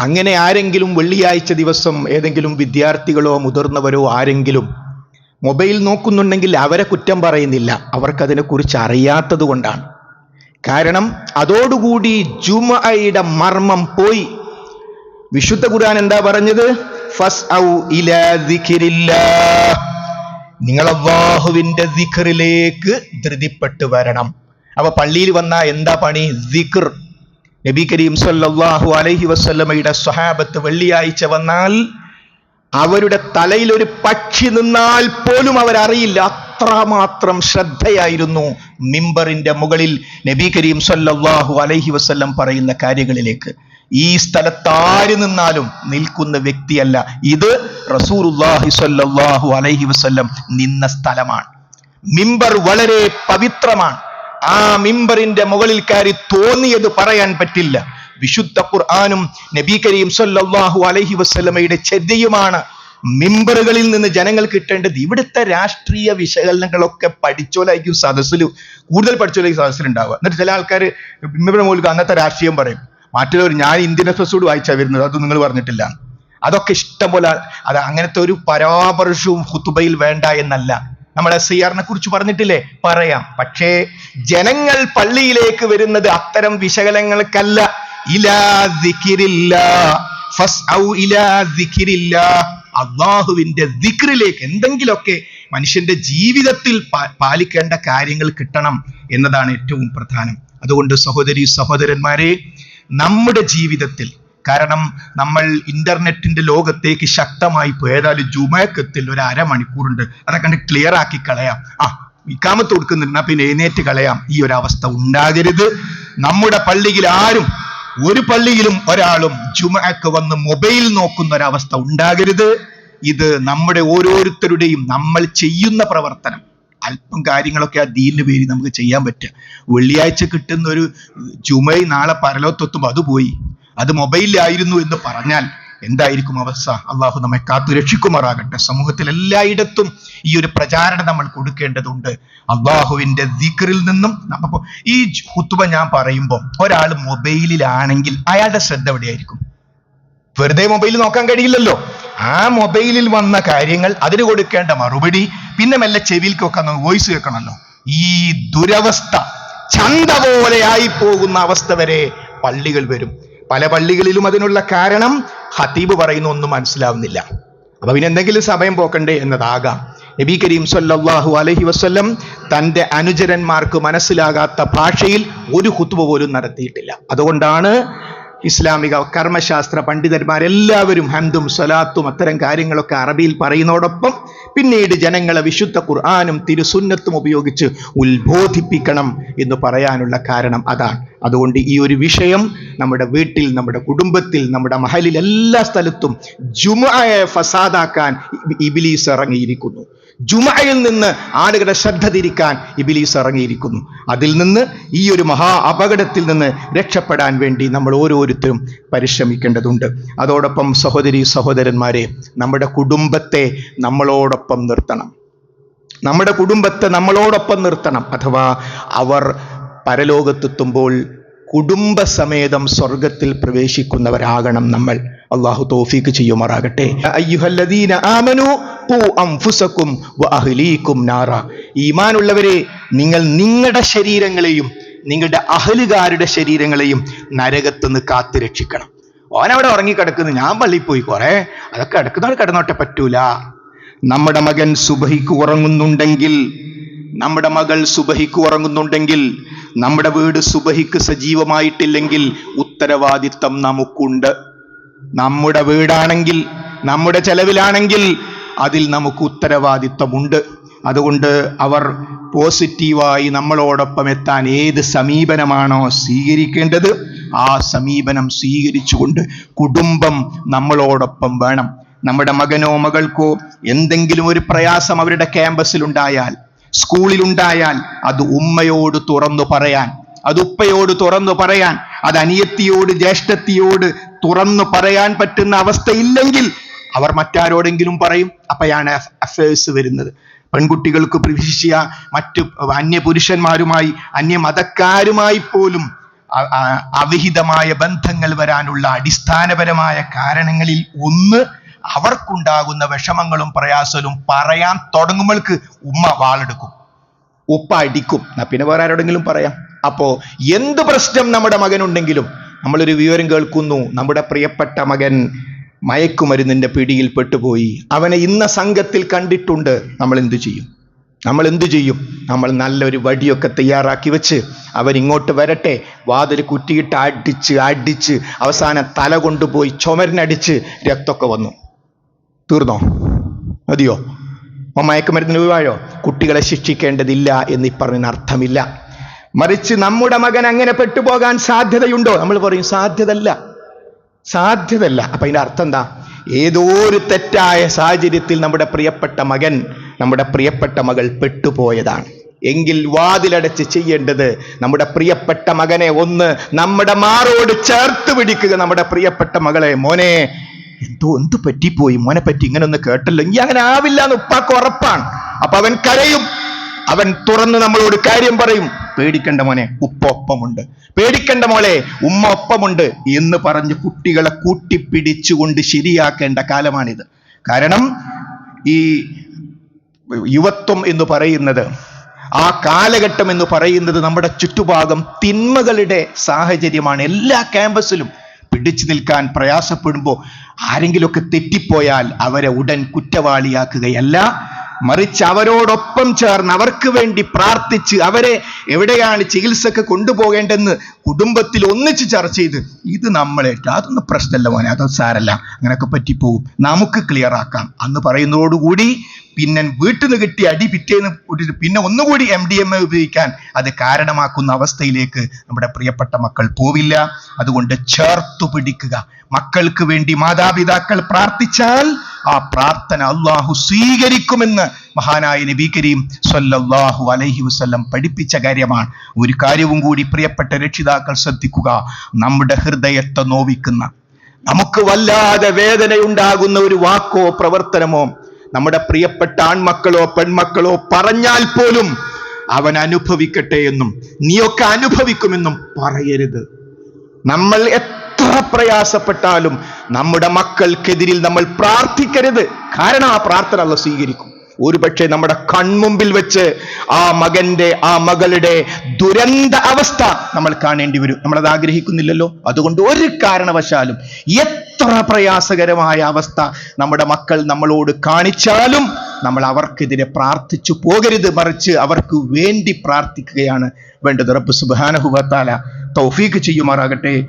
അങ്ങനെ ആരെങ്കിലും വെള്ളിയാഴ്ച ദിവസം ഏതെങ്കിലും വിദ്യാർത്ഥികളോ മുതിർന്നവരോ ആരെങ്കിലും മൊബൈൽ നോക്കുന്നുണ്ടെങ്കിൽ അവരെ കുറ്റം പറയുന്നില്ല. അവർക്കതിനെക്കുറിച്ച് അറിയാത്തത് കൊണ്ടാണ്. കാരണം അതോടുകൂടി ജുമയുടെ മർമ്മം പോയി. വിശുദ്ധ ഖുർആൻ എന്താ പറഞ്ഞത്? ഫസ് ഔ ഇലാ. നിങ്ങൾ അള്ളാഹുവിന്റെ ദിഖറിലേക്ക് ധൃതിപ്പെട്ട് വരണം. അപ്പൊ പള്ളിയിൽ വന്ന എന്താ പണി? ദിക്ർ നബി കരീം സല്ലല്ലാഹു അലൈഹി വസല്ലമയുടെ സ്വഹാബത്ത് വെള്ളിയാഴ്ച വന്നാൽ അവരുടെ തലയിൽ ഒരു പക്ഷി നിന്നാൽ പോലും അവരറിയില്ല. അത്രമാത്രം ശ്രദ്ധയായിരുന്നു മിമ്പറിന്റെ മുകളിൽ നബി കരീം സല്ലല്ലാഹു അലൈഹി വസല്ലം പറയുന്ന കാര്യങ്ങളിലേക്ക്. ഈ സ്ഥലത്ത് ആര് നിന്നാലും നിൽക്കുന്ന വ്യക്തിയല്ല. ഇത് റസൂലുള്ളാഹി സല്ലാഹു അലൈഹി വസല്ലം നിന്ന സ്ഥലമാണ്. മിമ്പർ വളരെ പവിത്രമാണ്. ആ മിമ്പറിന്റെ മുകളിൽ കയറി തോന്നിയത് പറയാൻ പറ്റില്ല. വിശുദ്ധ ഖുർആാനും നബി കരീം സല്ലാഹു അലഹി വസ്ലമയുടെ ചര്യയുമാണ് മിമ്പറുകളിൽ നിന്ന് ജനങ്ങൾ കിട്ടേണ്ടത്. ഇവിടുത്തെ രാഷ്ട്രീയ വിശകലനങ്ങളൊക്കെ പഠിച്ചോലായിരിക്കും സദസ്സിൽ കൂടുതൽ പഠിച്ചോലായിരിക്കും സദസ്സിലുണ്ടാവുക എന്നിട്ട് ചില ആൾക്കാർ മിമ്പറിന് മുകളിൽ അന്നത്തെ രാഷ്ട്രീയം പറയും. മറ്റുള്ളവർ ഞാൻ ഇന്ത്യൻ എക്സ്പ്രസോട് വായിച്ചാ വരുന്നത്. അത് നിങ്ങൾ പറഞ്ഞിട്ടില്ല. അതൊക്കെ ഇഷ്ടം പോലെ അത് അങ്ങനത്തെ ഒരു പരാമർശവും ഹുത്തുബയിൽ വേണ്ട എന്നല്ല. നമ്മൾ എസ് ഐ ആറിനെ കുറിച്ച് പറഞ്ഞിട്ടില്ലേ? പറയാം. പക്ഷേ ജനങ്ങൾ പള്ളിയിലേക്ക് വരുന്നത് അത്തരം വിശകലങ്ങൾക്കല്ല അള്ളാഹുവിന്റെ ദിക്റിലേക്ക് എന്തെങ്കിലുമൊക്കെ മനുഷ്യന്റെ ജീവിതത്തിൽ പാലിക്കേണ്ട കാര്യങ്ങൾ കിട്ടണം എന്നതാണ് ഏറ്റവും പ്രധാനം. അതുകൊണ്ട് സഹോദരി സഹോദരന്മാരെ നമ്മുടെ ജീവിതത്തിൽ കാരണം നമ്മൾ ഇന്റർനെറ്റിന്റെ ലോകത്തേക്ക് ശക്തമായി പോയി ഏതായാലും ജുമയക്കത്തിൽ ഒരു അരമണിക്കൂറുണ്ട്. അതൊക്കെ കണ്ട് ക്ലിയർ ആക്കി കളയാം. ആ ഇക്കാമത്ത് കൊടുക്കുന്നുണ്ട്. പിന്നെ എഴുന്നേറ്റ് കളയാം. ഈ ഒരു അവസ്ഥ ഉണ്ടാകരുത്. നമ്മുടെ പള്ളിയിൽ ആരും ഒരു പള്ളിയിലും ഒരാളും ജുമഅക്ക് വന്ന് മൊബൈൽ നോക്കുന്ന ഒരവസ്ഥ ഉണ്ടാകരുത്. ഇത് നമ്മുടെ ഓരോരുത്തരുടെയും നമ്മൾ ചെയ്യുന്ന പ്രവർത്തനം. അല്പം കാര്യങ്ങളൊക്കെ ആ ദീനിന് പേര് നമുക്ക് ചെയ്യാൻ പറ്റുക. വെള്ളിയാഴ്ച കിട്ടുന്ന ഒരു ജുമൈ നാളെ പരലോത്തെത്തുമ്പോൾ അത് പോയി. അത് മൊബൈലിലായിരുന്നു എന്ന് പറഞ്ഞാൽ എന്തായിരിക്കും അവസ്ഥ? അള്ളാഹു നമ്മെ കാത്തു രക്ഷിക്കുമാറാകട്ടെ. സമൂഹത്തിൽ എല്ലായിടത്തും ഈ ഒരു പ്രചാരണം നമ്മൾ കൊടുക്കേണ്ടതുണ്ട്. അള്ളാഹുവിന്റെ ദിക്റിൽ നിന്നും ഈ ഹുത്തുബ ഞാൻ പറയുമ്പോൾ ഒരാൾ മൊബൈലിലാണെങ്കിൽ അയാളുടെ ശ്രദ്ധ എവിടെയായിരിക്കും? വെറുതെ മൊബൈൽ നോക്കാൻ കഴിയില്ലല്ലോ. ആ മൊബൈലിൽ വന്ന കാര്യങ്ങൾ അതിന് കൊടുക്കേണ്ട മറുപടി പിന്നെ മെല്ലെ ചെവിയിലേക്ക് വെക്കാൻ വോയിസ് കേൾക്കണമല്ലോ. ഈ ദുരവസ്ഥ ചന്ത പോലെയായി പോകുന്ന അവസ്ഥ വരെ പള്ളികൾ വരും. പല പള്ളികളിലും അതിനുള്ള കാരണം ഹത്തീബ് പറയുന്ന ഒന്നും മനസ്സിലാവുന്നില്ല. അപ്പൊ പിന്നെ എന്തെങ്കിലും സമയം പോക്കണ്ടേ എന്നതാകാം. നബി കരീം സല്ലല്ലാഹു അലൈഹി വസല്ലം തന്റെ അനുചരന്മാർക്ക് മനസ്സിലാകാത്ത ഭാഷയിൽ ഒരു ഖുത്ബ പോലും നടത്തിയിട്ടില്ല. അതുകൊണ്ടാണ് ഇസ്ലാമിക കർമ്മശാസ്ത്ര പണ്ഡിതന്മാരെല്ലാവരും ഹന്തും സലാത്തും അത്തരം കാര്യങ്ങളൊക്കെ അറബിയിൽ പറയുന്നതോടൊപ്പം പിന്നീട് ജനങ്ങളെ വിശുദ്ധ ഖുർആാനും തിരുസുന്നത്തും ഉപയോഗിച്ച് ഉത്ബോധിപ്പിക്കണം എന്ന് പറയാനുള്ള കാരണം അതാണ്. അതുകൊണ്ട് ഈ ഒരു വിഷയം നമ്മുടെ വീട്ടിൽ നമ്മുടെ കുടുംബത്തിൽ നമ്മുടെ മഹലിൽ എല്ലാ സ്ഥലത്തും ജുമായ ഫസാദാക്കാൻ ഇബിലീസ് ഇറങ്ങിയിരിക്കുന്നു. ജുമയിൽ നിന്ന് ആളുകളുടെ ശ്രദ്ധ തിരിക്കാൻ ഇബിലീസ് ഇറങ്ങിയിരിക്കുന്നു. അതിൽ നിന്ന് ഈ ഒരു മഹാ അപകടത്തിൽ നിന്ന് രക്ഷപ്പെടാൻ വേണ്ടി നമ്മൾ ഓരോരുത്തരും പരിശ്രമിക്കേണ്ടതുണ്ട്. അതോടൊപ്പം സഹോദരി സഹോദരന്മാരെ നമ്മുടെ കുടുംബത്തെ നമ്മളോടൊപ്പം നിർത്തണം. നമ്മുടെ കുടുംബത്തെ നമ്മളോടൊപ്പം നിർത്തണം. അഥവാ അവർ പരലോകത്തെത്തുമ്പോൾ കുടുംബസമേതം സ്വർഗത്തിൽ പ്രവേശിക്കുന്നവരാകണം നമ്മൾ. അള്ളാഹു തോഫീക്ക് ചെയ്യുമാറാകട്ടെ. അയ്യുഹല്ലദീന ഈമാനുള്ളവരെ നിങ്ങൾ നിങ്ങളുടെ ശരീരങ്ങളെയും നിങ്ങളുടെ അഹലുകാരുടെ ശരീരങ്ങളെയും നരകത്തുനിന്ന് കാത്തു രക്ഷിക്കണം. ഓനവിടെ ഉറങ്ങിക്കിടക്കുന്നു ഞാൻ പള്ളിയിൽ പോയി കുറെ അതൊക്കെ കിടക്കുന്നവർ കിടന്നോട്ടെ പറ്റൂല. നമ്മുടെ മകൻ സുബഹിക്ക് ഉറങ്ങുന്നുണ്ടെങ്കിൽ നമ്മുടെ മകൾ സുബഹിക്ക് ഉറങ്ങുന്നുണ്ടെങ്കിൽ നമ്മുടെ വീട് സുബഹിക്ക് സജീവമായിട്ടില്ലെങ്കിൽ ഉത്തരവാദിത്തം നമുക്കുണ്ട്. നമ്മുടെ വീടാണെങ്കിൽ നമ്മുടെ ചെലവിലാണെങ്കിൽ അതിൽ നമുക്ക് ഉത്തരവാദിത്തമുണ്ട്. അതുകൊണ്ട് അവർ പോസിറ്റീവായി നമ്മളോടൊപ്പം എത്താൻ ഏത് സമീപനമാണോ സ്വീകരിക്കേണ്ടത് ആ സമീപനം സ്വീകരിച്ചുകൊണ്ട് കുടുംബം നമ്മളോടൊപ്പം വേണം. നമ്മുടെ മകനോ മകൾക്കോ എന്തെങ്കിലും ഒരു പ്രയാസം അവരുടെ ക്യാമ്പസിലുണ്ടായാൽ സ്കൂളിലുണ്ടായാൽ അത് ഉമ്മയോട് തുറന്നു പറയാൻ അത് ഉപ്പയോട് തുറന്നു പറയാൻ അത് അനിയത്തിയോട് ജ്യേഷ്ഠത്തിയോട് തുറന്നു പറയാൻ പറ്റുന്ന അവസ്ഥയില്ലെങ്കിൽ അവർ മറ്റാരോടെങ്കിലും പറയും അപ്പോഴാണ് അഫേഴ്സ് വരുന്നത്. പെൺകുട്ടികൾക്ക് പ്രതീക്ഷിച്ച മറ്റു അന്യ മതക്കാരുമായി പോലും അവിഹിതമായ ബന്ധങ്ങൾ വരാനുള്ള അടിസ്ഥാനപരമായ കാരണങ്ങളിൽ ഒന്ന് അവർക്കുണ്ടാകുന്ന വിഷമങ്ങളും പ്രയാസങ്ങളും പറയാൻ തുടങ്ങുമ്പോൾക്ക് ഉമ്മ വാളെടുക്കും. ഉപ്പ അടിക്കും. എന്നാ പിന്നെ വേറെ ആരോടെങ്കിലും പറയാം. അപ്പോ എന്ത് പ്രശ്നം നമ്മുടെ മകനുണ്ടെങ്കിലും നമ്മളൊരു വിവരം കേൾക്കുന്നു. നമ്മുടെ പ്രിയപ്പെട്ട മകൻ മയക്കുമരുന്നിന്റെ പിടിയിൽ പെട്ടുപോയി. അവനെ ഇന്ന സംഘത്തിൽ കണ്ടിട്ടുണ്ട്. നമ്മൾ എന്തു ചെയ്യും? നമ്മൾ എന്തു ചെയ്യും? നമ്മൾ നല്ലൊരു വടിയൊക്കെ തയ്യാറാക്കി വെച്ച് അവരിങ്ങോട്ട് വരട്ടെ. വാതിൽ കുറ്റിയിട്ട് അടിച്ച് അടിച്ച് അവസാനം തല കൊണ്ടുപോയി ചുമരിനടിച്ച് രക്തമൊക്കെ വന്നു. തീർന്നോ? മതിയോ? മയക്കുമരുന്നിന് ഒഴിവായോ കുട്ടികളെ ശിക്ഷിക്കേണ്ടതില്ല എന്ന് പറഞ്ഞതിന് അർത്ഥമില്ല. മറിച്ച് നമ്മുടെ മകൻ അങ്ങനെ പെട്ടുപോകാൻ സാധ്യതയുണ്ടോ? നമ്മൾ പറയും സാധ്യതല്ല സാധ്യതല്ല അപ്പൊ അതിന്റെ അർത്ഥം എന്താ? ഏതോ ഒരു തെറ്റായ സാഹചര്യത്തിൽ നമ്മുടെ പ്രിയപ്പെട്ട മകൻ നമ്മുടെ പ്രിയപ്പെട്ട മകൾ പെട്ടുപോയതാണ്. എങ്കിൽ വാതിലടച്ച് ചെയ്യേണ്ടത് നമ്മുടെ പ്രിയപ്പെട്ട മകനെ ഒന്ന് നമ്മുടെ മാറോട് ചേർത്ത് പിടിക്കുക. നമ്മുടെ പ്രിയപ്പെട്ട മകളെ മോനെ എന്തോ എന്ത് പറ്റിപ്പോയി? മോനെ പറ്റി ഇങ്ങനെ ഒന്ന് കേട്ടല്ലോ. ഇനി അങ്ങനെ ആവില്ല എന്ന് ഉപ്പാക്ക് ഉറപ്പാണ്. അപ്പൊ അവൻ കരയും. അവൻ തുറന്ന് നമ്മളോട് കാര്യം പറയും. പേടിക്കണ്ട മോനെ ഉപ്പ ഒപ്പമുണ്ട്. പേടിക്കണ്ട മോളെ ഉമ്മ ഒപ്പമുണ്ട് എന്ന് പറഞ്ഞ് കുട്ടികളെ കൂട്ടിപ്പിടിച്ചുകൊണ്ട് ശരിയാക്കേണ്ട കാലമാണിത്. കാരണം ഈ യുവത്വം എന്ന് പറയുന്നത് ആ കാലഘട്ടം എന്ന് പറയുന്നത് നമ്മുടെ ചുറ്റുഭാഗം തിന്മകളുടെ സാഹചര്യമാണ്. എല്ലാ ക്യാമ്പസിലും പിടിച്ചു നിൽക്കാൻ പ്രയാസപ്പെടുമ്പോൾ ആരെങ്കിലുമൊക്കെ തെറ്റിപ്പോയാൽ അവരെ ഉടൻ കുറ്റവാളിയാക്കുകയല്ല. മറിച്ച് അവരോടൊപ്പം ചേർന്ന് അവർക്ക് വേണ്ടി പ്രാർത്ഥിച്ച് അവരെ എവിടെയാണ് ചികിത്സക്ക് കൊണ്ടുപോകേണ്ടെന്ന് കുടുംബത്തിൽ ഒന്നിച്ച് ചർച്ച ചെയ്ത് ഇത് നമ്മളെ അതൊന്നും പ്രശ്നമല്ല മോനെ അതൊന്നും സാരല്ല അങ്ങനെയൊക്കെ പറ്റിപ്പോകും നമുക്ക് ക്ലിയർ ആക്കാം. അന്ന് പറയുന്നതോടുകൂടി പിന്നെ വീട്ടിൽ നിന്ന് കിട്ടിയ അടി പിറ്റേന്ന് പിന്നെ ഒന്നുകൂടി എം ഡി എം എ ഉപയോഗിക്കാൻ അത് കാരണമാക്കുന്ന അവസ്ഥയിലേക്ക് നമ്മുടെ പ്രിയപ്പെട്ട മക്കൾ പോവില്ല. അതുകൊണ്ട് ചേർത്തു പിടിക്കുക. മക്കൾക്ക് വേണ്ടി മാതാപിതാക്കൾ പ്രാർത്ഥിച്ചാൽ ആ പ്രാർത്ഥന അള്ളാഹു സ്വീകരിക്കുമെന്ന് മഹാനായ നബി കരീം സ്വല്ലല്ലാഹു അലൈഹി വസല്ലം പഠിപ്പിച്ച കാര്യമാണ്. ഒരു കാര്യവും കൂടി പ്രിയപ്പെട്ട രക്ഷിതാക്കൾ ശ്രദ്ധിക്കുക. നമ്മുടെ ഹൃദയത്തെ നോവിക്കുന്ന നമുക്ക് വല്ലാതെ വേദനയുണ്ടാകുന്ന ഒരു വാക്കോ പ്രവർത്തനമോ നമ്മുടെ പ്രിയപ്പെട്ട ആൺമക്കളോ പെൺമക്കളോ പറഞ്ഞാൽ പോലും അവൻ അനുഭവിക്കട്ടെ എന്നും നീയൊക്കെ അനുഭവിക്കുമെന്നും പറയരുത്. നമ്മൾ എത്ര പ്രയാസപ്പെട്ടാലും നമ്മുടെ മക്കൾക്കെതിരിൽ നമ്മൾ പ്രാർത്ഥിക്കരുത്. കാരണം ആ പ്രാർത്ഥന അല്ല സ്വീകരിക്കും. ഒരുപക്ഷെ നമ്മുടെ കൺമുമ്പിൽ വെച്ച് ആ മകന്റെ ആ മകളുടെ ദുരന്ത അവസ്ഥ നമ്മൾ കാണേണ്ടി വരും. നമ്മളത് ആഗ്രഹിക്കുന്നില്ലല്ലോ. അതുകൊണ്ട് ഒരു കാരണവശാലും എത്ര പ്രയാസകരമായ അവസ്ഥ നമ്മുടെ മക്കൾ നമ്മളോട് കാണിച്ചാലും നമ്മൾ അവർക്കെതിരെ പ്രാർത്ഥിച്ചു പോകരുത്. മറിച്ച് അവർക്ക് വേണ്ടി പ്രാർത്ഥിക്കുകയാണ് വേണ്ടത്. റബ്ബ് സുബാനഹുബത്താല തൗഫീഖ് ചെയ്യുമാറാകട്ടെ.